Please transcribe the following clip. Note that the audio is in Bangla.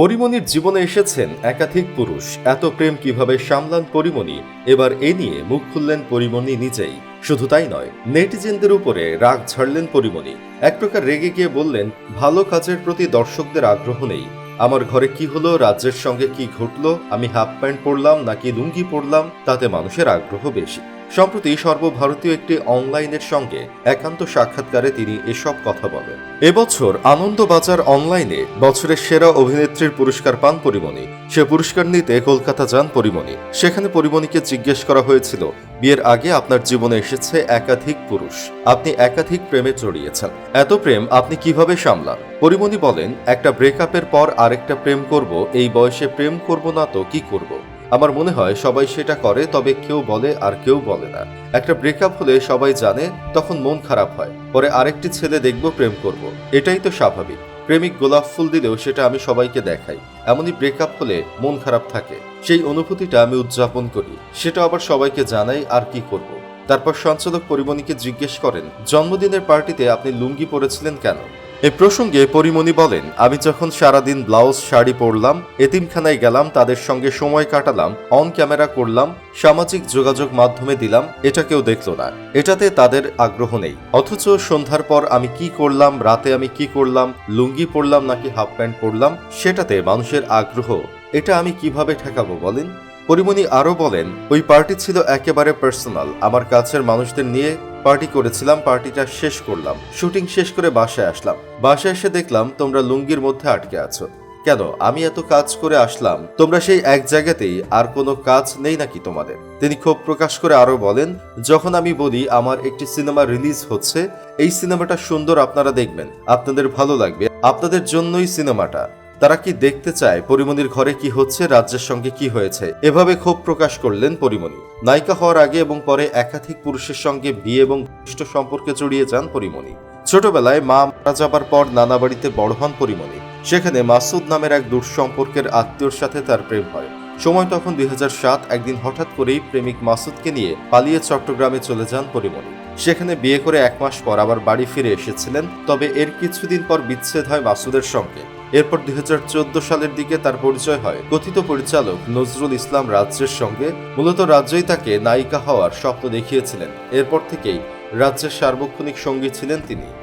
পরিমণির জীবনে এসেছেন একাধিক পুরুষ। এত প্রেম কীভাবে সামলান পরিমণি? এবার এ নিয়ে মুখ খুললেন পরিমণি নিজেই। শুধু তাই নয়, নেটিজেনদের উপরে রাগ ছাড়লেন পরিমণি। এক প্রকার রেগে গিয়ে বললেন, ভালো কাজের প্রতি দর্শকদের আগ্রহ নেই। আমার ঘরে কি হলো? রাজ্যের সঙ্গে কি ঘটলো? আমি হাফ প্যান্ট পরলাম নাকি লুঙ্গি পরলাম? তাতে মানুষের আগ্রহ বেশি। সম্প্রতি সর্বভারতীয় একটি অনলাইনের সঙ্গে একান্ত সাক্ষাৎকারে তিনি এসব কথা বলেন। এবছর আনন্দবাজার অনলাইনে বছরের সেরা অভিনেত্রীর পুরস্কার পান পরিমণি। সে পুরস্কার নিতে কলকাতা যান পরিমণি। সেখানে পরিমণিকে জিজ্ঞেস করা হয়েছিল বিয়ের আগে আপনার জীবনে এসেছে একাধিক পুরুষ। আপনি একাধিক প্রেমে জড়িয়েছেন। এত প্রেম আপনি কীভাবে সামলান? পরিমণি বলেন, একটা ব্রেকআপের পর আরেকটা প্রেম করব, এই বয়সে প্রেম করব না তো কি করব? আমার মনে হয় সবাই সেটা করে, তবে কেউ বলে আর কেউ বলে না। একটা ব্রেকআপ হলে সবাই জানে, তখন মন খারাপ হয়। পরে আরেকটি ছেলে দেখব প্রেম করব। এটাই তো স্বাভাবিক। প্রেমিক গোলাপ ফুল দিলেও সেটা আমি সবাইকে দেখাই। এমনই ব্রেকআপ হলে মন খারাপ থাকে। সেই অনুভূতিটা আমি উদযাপন করি। সেটা আবার সবাইকে জানাই আর কি করব। তারপর সঞ্চালক পরিমণিকে জিজ্ঞেস করেন, জন্মদিনের পার্টিতে আপনি লুঙ্গি পরেছিলেন কেন? এ প্রসঙ্গে পরিমণি বলেন, আমি যখন সারাদিন ব্লাউজ, শাড়ি পরলাম, এতিমখানায় গেলাম, তাদের সঙ্গে সময় কাটালাম, অন ক্যামেরা করলাম, সামাজিক যোগাযোগ মাধ্যমে দিলাম, এটা কেউ দেখল না। এটাতে তাদের আগ্রহ নেই। অথচ সন্ধ্যার পর আমি কি করলাম, রাতে আমি কি করলাম, লুঙ্গি পরলাম নাকি হাফ প্যান্ট পরলাম, সেটাতে মানুষের আগ্রহ, এটা আমি কীভাবে ঠেকাবো বলেন? পরিমণি আরও বলেন, ওই পার্টি ছিল একেবারে পার্সোনাল। আমার কাছের মানুষদের নিয়ে পার্টি করেছিলাম, পার্টিটা শেষ করলাম। শুটিং শেষ করে বাসায় আসলাম। বাসায় এসে দেখলাম তোমরা লুঙ্গির মধ্যে আটকে আছো। কেন? আমি এত কাজ করে আসলাম, তোমরা সেই এক জায়গাতেই আর কোনো কাজ নেই নাকি তোমাদের? তিনি ক্ষোভ প্রকাশ করে আরও বলেন, যখন আমি বলি আমার একটি সিনেমা রিলিজ হচ্ছে, এই সিনেমাটা সুন্দর আপনারা দেখবেন। আপনাদের ভালো লাগবে। আপনাদের জন্যই সিনেমাটা। তারা কি দেখতে চায় পরিমণির ঘরে কি হচ্ছে, রাজ্যের সঙ্গে কি হয়েছে? এভাবে ক্ষোভ প্রকাশ করলেন পরিমণি নায়িকা হওয়ার আগে এবং পরে একাধিক পুরুষের সঙ্গে বিয়ে এবং ঘনিষ্ঠ সম্পর্কে জড়িয়ে যান পরিমণি ছোটবেলায় মা মারা যাবার পর নানা বাড়িতে বড় হন পরিমণি সেখানে মাসুদ নামের এক দূর সম্পর্কের আত্মীয়র সাথে তার প্রেম হয়। সময় তখন দুই হাজার সাত, একদিন হঠাৎ করেই প্রেমিক মাসুদকে নিয়ে পালিয়ে চট্টগ্রামে চলে যান পরিমণি সেখানে বিয়ে করে এক মাস পর আবার বাড়ি ফিরে এসেছিলেন, তবে এর কিছুদিন পর বিচ্ছেদ হয় মাসুদের সঙ্গে। এরপর দুই হাজার চোদ্দ সালের দিকে তার পরিচয় হয়। কথিত পরিচালক নজরুল ইসলাম রাজ্যের সঙ্গে মূলত রাজ্যই তাকে নায়িকা হওয়ার স্বপ্ন দেখিয়েছিলেন। এরপর থেকেই রাজ্যের সার্বক্ষণিক সঙ্গী ছিলেন তিনি।